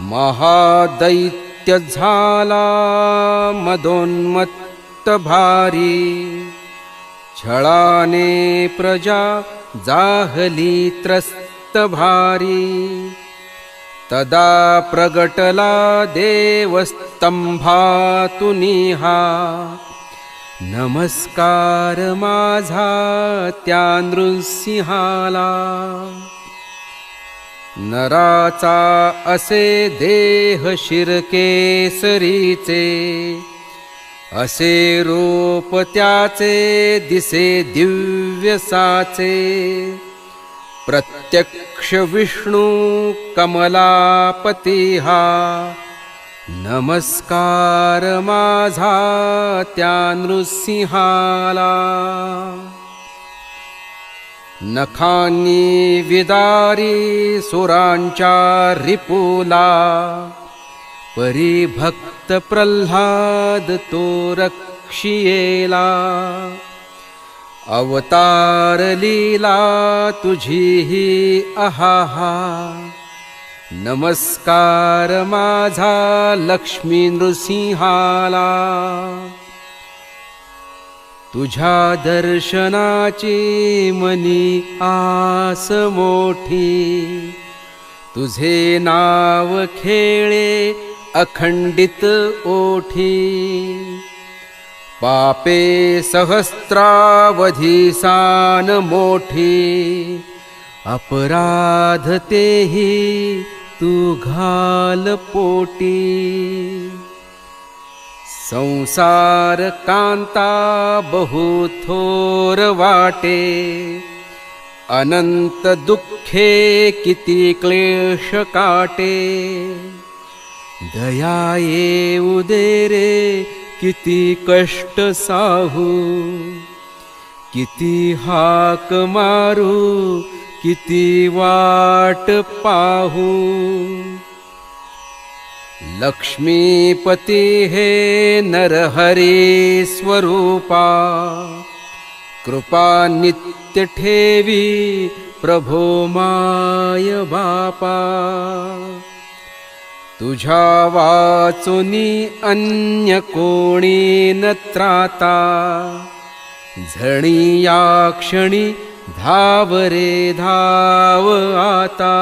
महादैत्य झाला मदोन्मत्त भारी छळाने प्रजा जाहली त्रस्त भारी तदा प्रगटला देवस्तंभातुनिहा नमस्कार माझा त्या नृसिंहाला. नराचा असे देह शिरकेसरीचे असे रूप त्याचे दिसे दिव्यसाचे. प्रत्यक्ष विष्णू कमलापती हा नमस्कार माझा त्या नृसिंहाला. नखांनी विदारी सुरांच्या रिपुला. परिभक्त प्रल्हाद तो रक्षियेला. अवतार लीला तुझी ही अहाहा. नमस्कार माझा लक्ष्मी नृसिंहाला. तुझ्या दर्शनाची मनी आस मोठी. तुझे नाव खेळे अखंडित ओठी. पापे सहस्रावधीसान मोठी. अपराध तेही तू घाल पोटी. संसार कांता बहु थोर वाटे अनंत दुःखे किती क्लेश काटे दया येऊ दे रे किती कष्ट साहू किती हाक मारू किती वाट पाहू लक्ष्मीपती हे नरहरी स्वरूपा कृपा नित्य ठेवी प्रभो माय बापा। तुझ्या वाचुनी अन्य कोणी न त्राता झणी या क्षणी धाव धाव आता